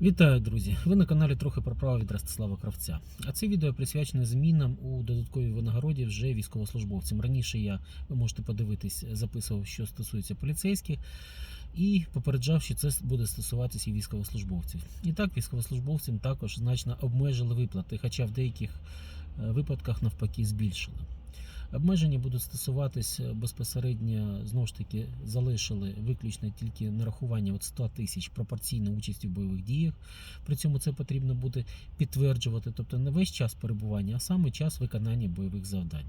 Вітаю, друзі! Ви на каналі трохи про право від Ростислава Кравця. А це відео присвячене змінам у додатковій винагороді вже військовослужбовцям. Раніше я, ви можете подивитись, записував, що стосується поліцейських, і попереджав, що це буде стосуватися і військовослужбовців. І так, військовослужбовцям також значно обмежили виплати, хоча в деяких е, випадках навпаки збільшили. Обмеження будуть стосуватися безпосередньо знову ж таки залишили виключно тільки нарахування от 100 тисяч пропорційно участі в бойових діях. При цьому це потрібно буде підтверджувати, тобто не весь час перебування, а саме час виконання бойових завдань.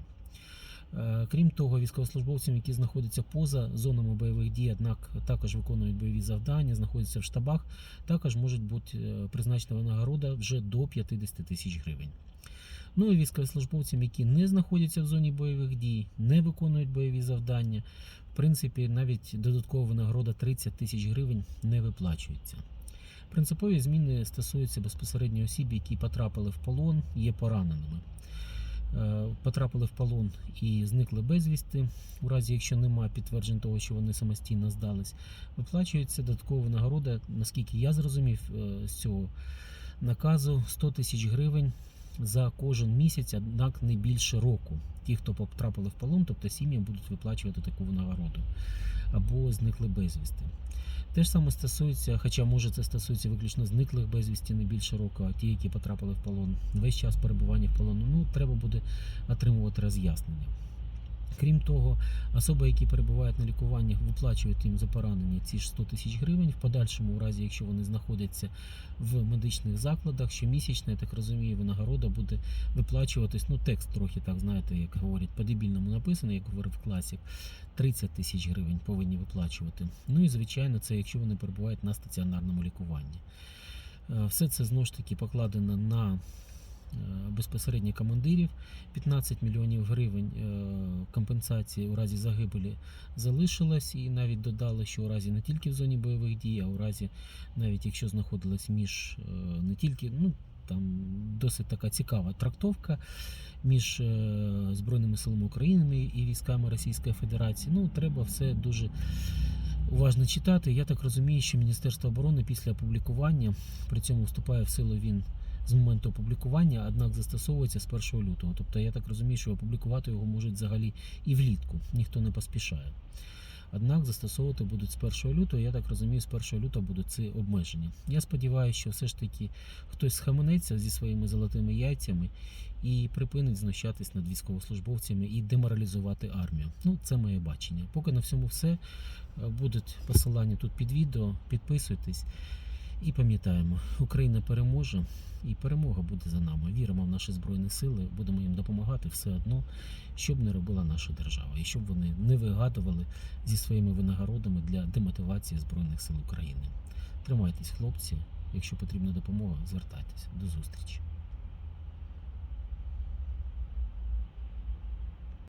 Е, Крім того, військовослужбовцям, які знаходяться поза зонами бойових дій, однак також виконують бойові завдання, знаходяться в штабах, також можуть бути е, призначена винагорода вже до 50 тисяч гривень. Ну і військовослужбовцям, які не знаходяться в зоні бойових дій, не виконують бойові завдання. В принципі, навіть додаткова винагорода 30 тисяч гривень не виплачується. Принципові зміни стосуються безпосередньо осіб, які потрапили в полон, є пораненими. Е, Потрапили в полон і зникли безвісти, у разі якщо немає підтверджень того, що вони самостійно здались, виплачується додаткова винагорода, наскільки я зрозумів е, з цього наказу 100 тисяч гривень за кожен місяць, однак не більше року. Ті, хто потрапили в полон, тобто сім'ї будуть виплачувати таку нагороду або зникли безвісти. Те ж саме стосується, хоча може це стосується виключно зниклих безвісті не більше року, а ті, які потрапили в полон, весь час перебування в полону, ну треба буде отримувати роз'яснення. Крім того, особи, які перебувають на лікуванні, виплачують їм за поранення ці ж 100 тисяч гривень. В подальшому, у разі, якщо вони знаходяться в медичних закладах, щомісячна, я так розумію, винагорода буде виплачуватись. Ну, текст трохи так, знаєте, як говорять, по-дебільному написано, як говорив класик. 30 тисяч гривень повинні виплачувати. Ну і звичайно, це якщо вони перебувають на стаціонарному лікуванні. Е, Все це знову ж таки покладено на безпосередньо командирів. 15 мільйонів гривень е, компенсації у разі загибелі залишилось, і навіть додали, що у разі не тільки в зоні бойових дій, а у разі навіть якщо знаходились між е, не тільки, ну там досить така цікава трактовка між е, Збройними силами України і військами Російської Федерації. Ну, треба все дуже уважно читати. Я так розумію, що Міністерство оборони після опублікування при цьому вступає в силу він з моменту опублікування, однак застосовується з 1 лютого. Тобто я так розумію, що опублікувати його можуть взагалі і влітку, ніхто не поспішає. Однак застосовувати будуть з 1 лютого, я так розумію, з 1 лютого будуть ці обмеження. Я сподіваюся, що все ж таки хтось схаменеться зі своїми золотими яйцями і припинить знущатись над військовослужбовцями і деморалізувати армію. Ну, це моє бачення. Поки на всьому все. Е, Будуть посилання тут під відео. Підписуйтесь і пам'ятаємо, Україна переможе і перемога буде за нами. Віримо в наші збройні сили, будемо їм допомагати все одно, щоб не робила наша держава, і щоб вони не вигадували зі своїми винагородами для демотивації збройних сил України. Тримайтесь, хлопці. Якщо потрібна допомога, звертайтеся. До зустрічі.